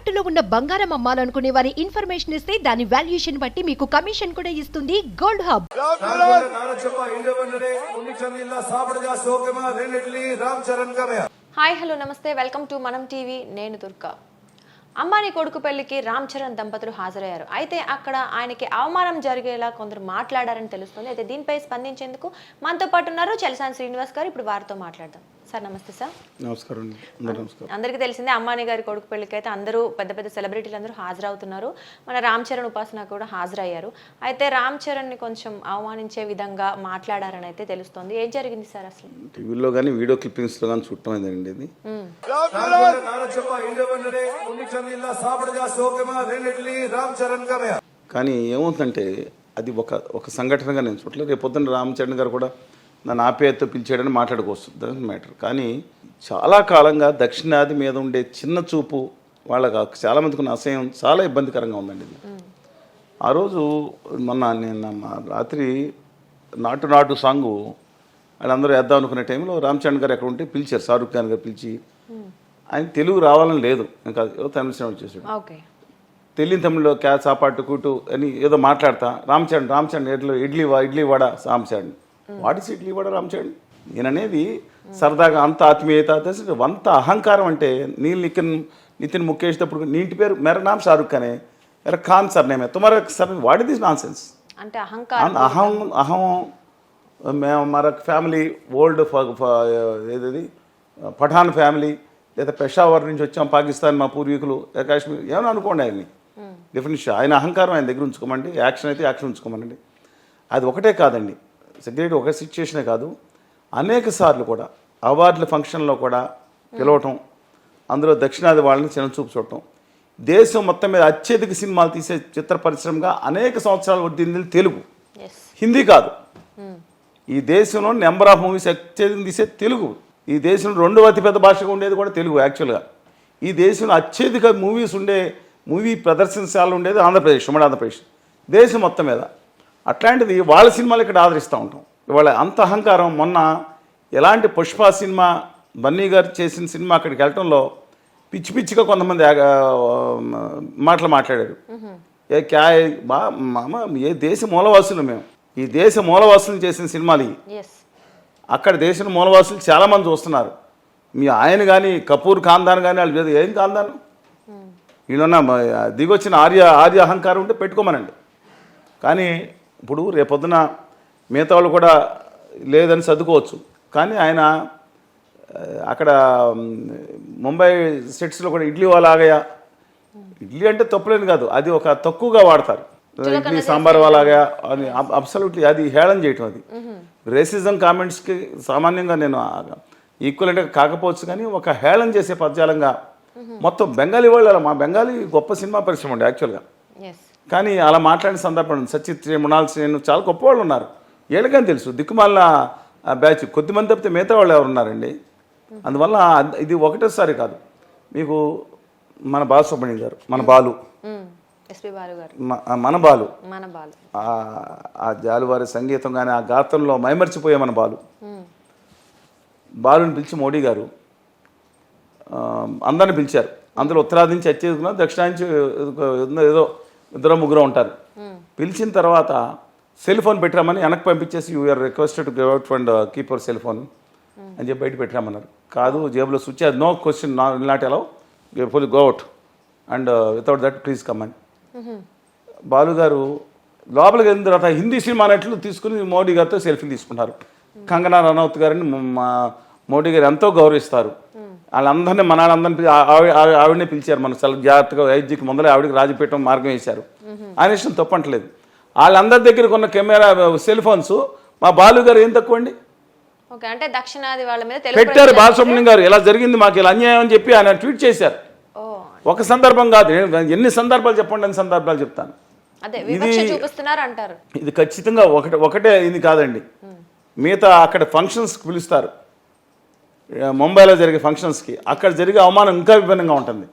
తాకట్టులో ఉన్న బంగారం అమ్మాలనుకునే వారి ఇన్ఫర్మేషన్ ఇస్తే దాని వాల్యుయేషన్ బట్టి మీకు కమిషన్ కూడా ఇస్తుంది. Gold hub. Charan hi hello నమస్తే. వెల్కమ్ టు మనం టీవీ. నేను దుర్గా. అంబానీ కొడుకు పెళ్ళికి రామ్ చరణ్ దంపతులు హాజరయ్యారు. అయితే అక్కడ ఆయనకి అవమానం జరిగేలా కొందరు మాట్లాడారని తెలుస్తుంది. అయితే దీనిపై స్పందించేందుకు మనతో పాటు ఉన్నారు చలసాని శ్రీనివాస్ గారు. ఇప్పుడు వారితో మాట్లాడదాం. సార్ నమస్తే సార్. నమస్కారం నమస్కారం. అందరికీ తెలిసిందే అంబానీ గారి కొడుకు పెళ్ళికి అయితే అందరూ పెద్ద పెద్ద సెలబ్రిటీలు అందరూ హాజరవుతున్నారు. మన రామ్ చరణ్ ఉపాసన కూడా హాజరయ్యారు. అయితే రామ్ చరణ్ని కొంచెం అవమానించే విధంగా మాట్లాడారని అయితే తెలుస్తుంది. ఏం జరిగింది సార్ అసలు? టీవీలో కానీ వీడియో క్లిప్పింగ్స్లో కానీ చూడటం అయిందండి ఇది రామ్ చరణ్! కానీ ఏమవుతుందంటే అది ఒక ఒక సంఘటనగా నేను చూడలేదు రేపు పొద్దున్న రామచరణ్ గారు కూడా నన్ను ఆప్యాయతతో పిలిచాడని మాట్లాడుకోవచ్చు మ్యాటర్ కానీ చాలా కాలంగా దక్షిణాది మీద ఉండే చిన్న చూపు వాళ్ళకి చాలామందికి ఉన్న అసహ్యం చాలా ఇబ్బందికరంగా ఉందండి ఇది. ఆ రోజు మొన్న నేను రాత్రి నాటు నాటు సాంగు వాళ్ళందరూ వేద్దాం అనుకునే టైంలో రామచరణ్ గారు ఎక్కడ ఉంటే పిలిచారు. షారుఖ్ ఖాన్ గారు పిలిచి. ఆయన తెలుగు రావాలని లేదు. ఇంకా ఏదో తమిళ సినిమా ఓకే. తెలియని తమిళ్ళో క్యా చాపాటు కూటు అని ఏదో మాట్లాడతా. రామచరణ్ రామచరణ్ ఇడ్లీ ఇడ్లీ వా idli vada Ramcharan. What is idli vada Ramcharan? నేననేది సరదాగా అంత ఆత్మీయత అంత అహంకారం అంటే నీళ్ళు నితిన్ నితిన్ ముఖేష్ తప్పుడు నీ ఇంటి పేరు మెర నామ్ షారుఖ్ ఖానే మెర ఖాన్ సర్ నేమే. తుమార sir what is this nonsense అంటే అహంకారం. అహం అహం మేము మన ఫ్యామిలీ ఓల్డ్ ఏది పఠాన్ ఫ్యామిలీ లేదా పెషావర్ నుంచి వచ్చాం పాకిస్తాన్ మా పూర్వీకులు కాశ్మీర్ ఏమైనా అనుకోండి ఆయన్ని. డెఫినెషన్ ఆయన అహంకారం ఆయన దగ్గర ఉంచుకోమండి యాక్షన్ అయితే యాక్షన్ ఉంచుకోమనండి అది ఒకటే కాదండి. సెక్రటరీ ఒక సిచ్యుయేషనే కాదు అనేక సార్లు కూడా అవార్డుల ఫంక్షన్లో కూడా పిలవటం అందులో దక్షిణాది వాళ్ళని చిన్నచూపు చూడటం. దేశం మొత్తం మీద అత్యధిక సినిమాలు తీసే చిత్ర పరిశ్రమగా అనేక సంవత్సరాలు వర్దింది తెలుగు. హిందీ కాదు. ఈ దేశంలో నెంబర్ ఆఫ్ మూవీస్ అత్యధికం తీసే తెలుగు. ఈ దేశంలో రెండవ అతిపెద్ద భాషగా ఉండేది కూడా తెలుగు యాక్చువల్గా ఈ దేశంలో అత్యధిక మూవీస్ ఉండే మూవీ ప్రదర్శనశాలలు ఉండేది ఆంధ్రప్రదేశ్ ఉమ్మడి ఆంధ్రప్రదేశ్. దేశం మొత్తం మీద. అట్లాంటిది వాళ్ళ సినిమాలు ఇక్కడ ఆదరిస్తూ ఉంటాం. ఇవాళ అంత అహంకారం మొన్న ఎలాంటి పుష్ప సినిమా బన్నీ గారు చేసిన సినిమా అక్కడికి వెళ్ళటంలో పిచ్చి పిచ్చిగా కొంతమంది మాటలు మాట్లాడారు. ఏ క్యా బా మామ ఏ దేశ మూలవాసులు మేము. ఈ దేశ మూలవాసులు చేసిన సినిమాలు అక్కడ దేశం మూలవాసులు చాలామంది చూస్తున్నారు. మీ ఆయన కానీ కపూర్ ఖాందాన్ కానీ వాళ్ళు ఏం ఖాందాను వీళ్ళన్న దిగొచ్చిన ఆర్య ఆర్య అహంకారం ఉంటే పెట్టుకోమనండి. కానీ ఇప్పుడు రేపొద్దున మిగతా వాళ్ళు కూడా లేదని సర్దుకోవచ్చు. కానీ ఆయన అక్కడ ముంబై సెట్స్లో కూడా ఇడ్లీ వాళ్ళాగయా? ఇడ్లీ అంటే తప్పులేని కాదు. అది ఒక తక్కువగా వాడతారు. ఇడ్లీ సాంబార్ వాళ్ళగా అని అబ్సల్యూట్లీ అది హేళన చేయటం అది. రేసిజం కామెంట్స్కి సామాన్యంగా నేను ఈక్వల్ అంటే కాకపోవచ్చు కానీ ఒక హేళన చేసే పద్యాలంగా మొత్తం బెంగాలీ వాళ్ళు మా బెంగాలీ గొప్ప సినిమా పరిశ్రమ ఉండే యాక్చువల్గా. కానీ అలా మాట్లాడిన సందర్భం. సచిత్ శ్రీ మృణాల్ శ్రేణు చాలా గొప్ప వాళ్ళు ఉన్నారు. ఏళ్ళకని తెలుసు. దిక్కుమాలిన ఆ బ్యాచ్ కొద్దిమంది తప్పితే మిగతా వాళ్ళు ఎవరు ఉన్నారండి? అందువల్ల అద్- ఇది ఒకటేసారి కాదు. మీకు మన బాలసుబ్రహ్మణ్యం గారు మన బాలు. మన బాలు. మన బాలు. ఆ- జాలువారి సంగీతం కానీ ఆ గాత్రంలో మైమర్చిపోయే మన బాలు. బాలుని పిలిచి మోడీ గారు అందరిని పిలిచారు. అందులో ఉత్తరాది నుంచి వచ్చేది దక్షిణాది నుంచి ఏదో ఇద్దరు ముగ్గురు ఉంటారు. పిలిచిన తర్వాత సెల్ ఫోన్ పెట్టరామని వెనక్కి పంపించేసి you are requested to give out and keep cell phone అని చెప్పి బయట పెట్టరామన్నారు కాదు జేబులో స్విచ్ అది no question not allow full go out and without that please come అని బాలు గారు లోపలికి వెళ్ళిన తర్వాత హిందీ సినిమా నటులు తీసుకుని మోడీ గారితో సెల్ఫీ తీసుకుంటారు కంగనా రనౌత్ గారిని మోడీ గారు ఎంతో గౌరవిస్తారు. వాళ్ళందరినీ మన వాళ్ళందరినీ ఆవిడనే పిలిచారు మన చాలా జాగ్రత్తగా ఐదుకి ముందరే ఆవిడకి రాజపీఠం మార్గం వేశారు. ఆ విషయం తప్పంటలేదు. వాళ్ళందరి దగ్గర ఉన్న కెమెరా సెల్ ఫోన్స్ మా బాలు గారు ఏం తక్కువ అండి? ఓకే అంటే దక్షిణాది వాళ్ళ మీద తెలుగు పెట్టారు బాలసుబ్రహ్మణ్యం గారు. ఇలా జరిగింది మాకు ఇలా అన్యాయం అని చెప్పి ఆయన ట్వీట్ చేశారు. ఒక సందర్భం కాదు. నేను ఎన్ని సందర్భాలు చెప్పండి అన్ని సందర్భాలు చెప్తాను. ఇది ఖచ్చితంగా ఒకటి ఒకటే ఇది కాదండి. మిగతా అక్కడ ఫంక్షన్స్కి పిలుస్తారు. ముంబైలో జరిగే ఫంక్షన్స్కి అక్కడ జరిగే అవమానం ఇంకా విభిన్నంగా ఉంటుంది.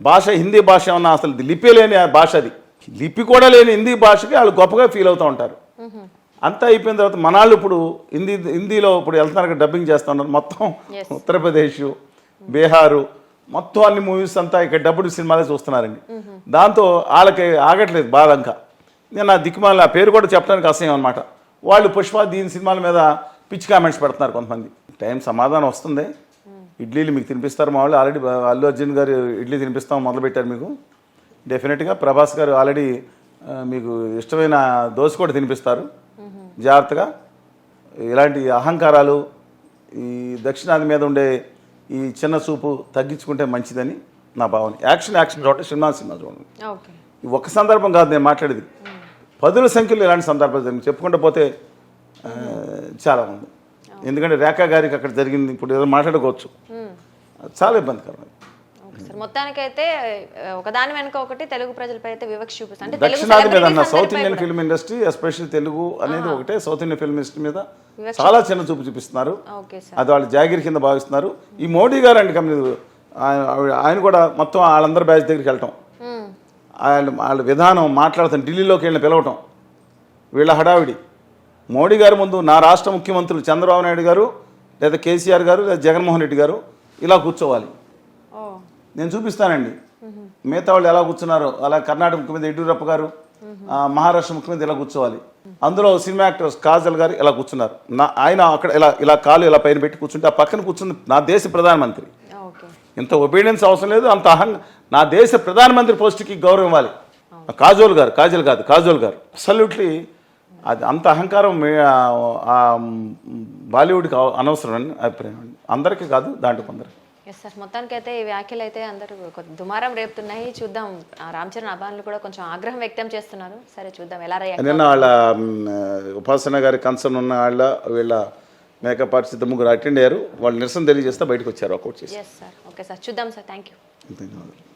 భాష హిందీ భాష ఏమన్నా అసలు లిపి లేని ఆ భాష అది. లిపి కూడా లేని హిందీ భాషకి వాళ్ళు గొప్పగా ఫీల్ అవుతూ ఉంటారు. అంతా అయిపోయిన తర్వాత మనాళ్ళు ఇప్పుడు హిందీ హిందీలో ఇప్పుడు వెళ్తున్నారు డబ్బింగ్ చేస్తున్నారు. మొత్తం. ఉత్తరప్రదేశ్ బీహారు మొత్తం అన్ని మూవీస్ అంతా ఇక్కడ డబ్బులు సినిమాలే చూస్తున్నారండి. దాంతో వాళ్ళకి ఆగట్లేదు బాధ ఇంకా. నేను నా దిక్కుమాల ఆ పేరు కూడా చెప్పడానికి అసహ్యం అనమాట వాళ్ళు పుష్ప దీని సినిమాల మీద పిచ్చి కామెంట్స్ పెడుతున్నారు కొంతమంది. టైం సమాధానం వస్తుంది. ఇడ్లీలు మీకు తినిపిస్తారు మా వాళ్ళు ఆల్రెడీ అల్లు అర్జున్ గారు ఇడ్లీ తినిపిస్తాం మొదలుపెట్టారు మీకు. డెఫినెట్గా ప్రభాస్ గారు ఆల్రెడీ మీకు ఇష్టమైన దోశ కూడా తినిపిస్తారు. జాగ్రత్తగా. ఇలాంటి అహంకారాలు ఈ దక్షిణాది మీద ఉండే ఈ చిన్న చూపు తగ్గించుకుంటే మంచిదని నా భావన. యాక్షన్ యాక్షన్ చూడండి సినిమా సినిమా చూడండి. ఒక్క సందర్భం కాదు నేను మాట్లాడేది. పదుల సంఖ్యలో ఇలాంటి సందర్భాలు చెప్పుకుంటూ పోతే చాలా ఉంది. ఎందుకంటే రేఖా గారికి అక్కడ జరిగింది ఇప్పుడు ఏదో మాట్లాడుకోవచ్చు. చాలా ఇబ్బందికరం మొత్తానికైతే ఒకదాని వెనుక ఒకటి తెలుగు ప్రజలపై అయితే వివక్ష తెలుగు దక్షిణాది మీద అన్న south Indian. Film industry especially Telugu అనేది ఒకటే. సౌత్ ఇండియన్ ఫిల్మ్ ఇండస్ట్రీ మీద చాలా చిన్న చూపు చూపిస్తున్నారు. అది వాళ్ళు జాగిరి కింద భావిస్తున్నారు. ఈ మోడీ గారు అంటే కంపెనీ ఆయన కూడా మొత్తం వాళ్ళందరి బ్యాచ్ దగ్గరికి వెళ్ళటం. వాళ్ళ వాళ్ళ విధానం మాట్లాడుతాం ఢిల్లీలోకి వెళ్ళి పిలవటం. వీళ్ళ హడావిడి. మోడీ గారి ముందు నా రాష్ట్ర ముఖ్యమంత్రులు చంద్రబాబు నాయుడు గారు లేదా కేసీఆర్ గారు లేదా జగన్మోహన్ రెడ్డి గారు ఇలా కూర్చోవాలి. నేను చూపిస్తానండి. మిగతా వాళ్ళు ఎలా కూర్చున్నారు అలా కర్ణాటక ముఖ్యమంత్రి యడ్యూరప్ప గారు మహారాష్ట్ర ముఖ్యమంత్రి ఇలా కూర్చోవాలి. అందులో సినిమా యాక్టర్స్ కాజల్ గారు ఇలా కూర్చున్నారు. నా ఆయన అక్కడ ఇలా ఇలా కాలు ఇలా పైన పెట్టి కూర్చుంటే ఆ పక్కన కూర్చుంది నా దేశ ప్రధానమంత్రి. ఇంత ఒబీడియన్స్ అవసరం లేదు అంత అహం నా దేశ ప్రధానమంత్రి పోస్ట్కి గౌరవం ఇవ్వాలి. కాజోల్ గారు కాజల్ కాదు కాజోల్ గారు. అసల్యూట్లీ అది అంత అహంకారం బాలీవుడ్కి అనవసరం అని అభిప్రాయం అండి. అందరికీ కాదు దాంట్లో కొందరు ఎస్ సార్ మొత్తానికి అయితే ఈ వ్యాఖ్యలు అయితే అందరూ దుమారం రేపుతున్నాయి. చూద్దాం. రామ్ చరణ్ అభిమానులు కూడా కొంచెం ఆగ్రహం వ్యక్తం చేస్తున్నారు. సరే చూద్దాం ఎలా నిన్న వాళ్ళ ఉపాసన గారి కన్సర్న్ ఉన్న వాళ్ళ వీళ్ళ మేకప్ ఆర్టిస్ట్ ముగ్గురు అటెండ్ అయ్యారు. వాళ్ళు నిరసన తెలియజేస్తే బయటకు వచ్చారు ఒకటి ఎస్ సార్ ఓకే సార్ చూద్దాం సార్ థ్యాంక్ యూ ధన్యవాదాలు.